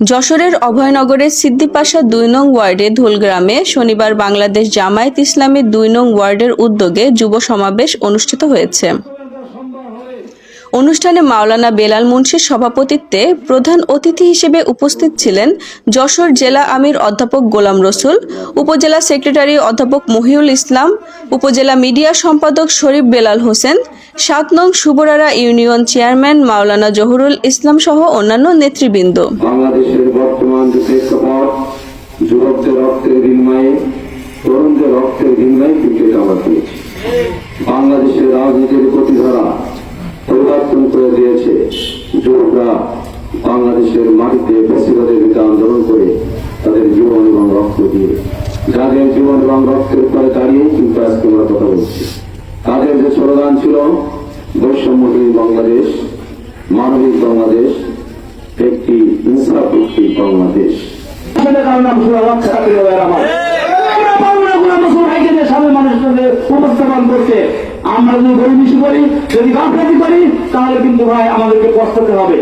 যশোরের অভয়নগরের সিদ্দিপাশা দুই নং ওয়ার্ডে ধুলগ্রামে শনিবার বাংলাদেশ জামায়াত ইসলামী দুই নং ওয়ার্ডের উদ্যোগে যুব সমাবেশ অনুষ্ঠিত হয়েছে। অনুষ্ঠানে মাওলানা বেলাল মুন্সির সভাপতিত্বে প্রধান অতিথি হিসেবে উপস্থিত ছিলেন যশোর জেলা আমির অধ্যাপক গোলাম রসুল, উপজেলা সেক্রেটারি অধ্যাপক মহিউল ইসলাম, উপজেলা মিডিয়া সম্পাদক শরীফ বেলাল হোসেন সাত নং সুবরারা ইউনিয়ন চেয়ারম্যান মাওলানা জহুরুল ইসলাম সহ অন্যান্য নেতৃবৃন্দ। বাংলাদেশের বর্তমান প্রেক্ষাপট যুবকদের রক্তের বিনিময়ে, তরুণদের রক্তের বিনিময়ে এটা আমরা পেয়েছি। বাংলাদেশের রাজনীতির প্রতিধারা পরিবর্তন করে দিয়েছে যুবকরা বাংলাদেশের মাটিতে বেশিবাদের বিরুদ্ধে আন্দোলন করে তাদের জীবন এবং রক্ত দিয়ে। যাদের জীবন এবং রক্তের উপরে দাঁড়িয়ে কিন্তু আজকে আমরা কথা বলছি। তাদের যে স্লোগান ছিল, বৈষম্যহীন বাংলাদেশ, মানবিক বাংলাদেশ, একটি ইনসাফ ভিত্তিক বাংলাদেশ আমার। যদি গরিব করি, যদি গাফলাতি করি, তাহলে কিন্তু ভাই আমাদেরকে পস্তাতে হবে।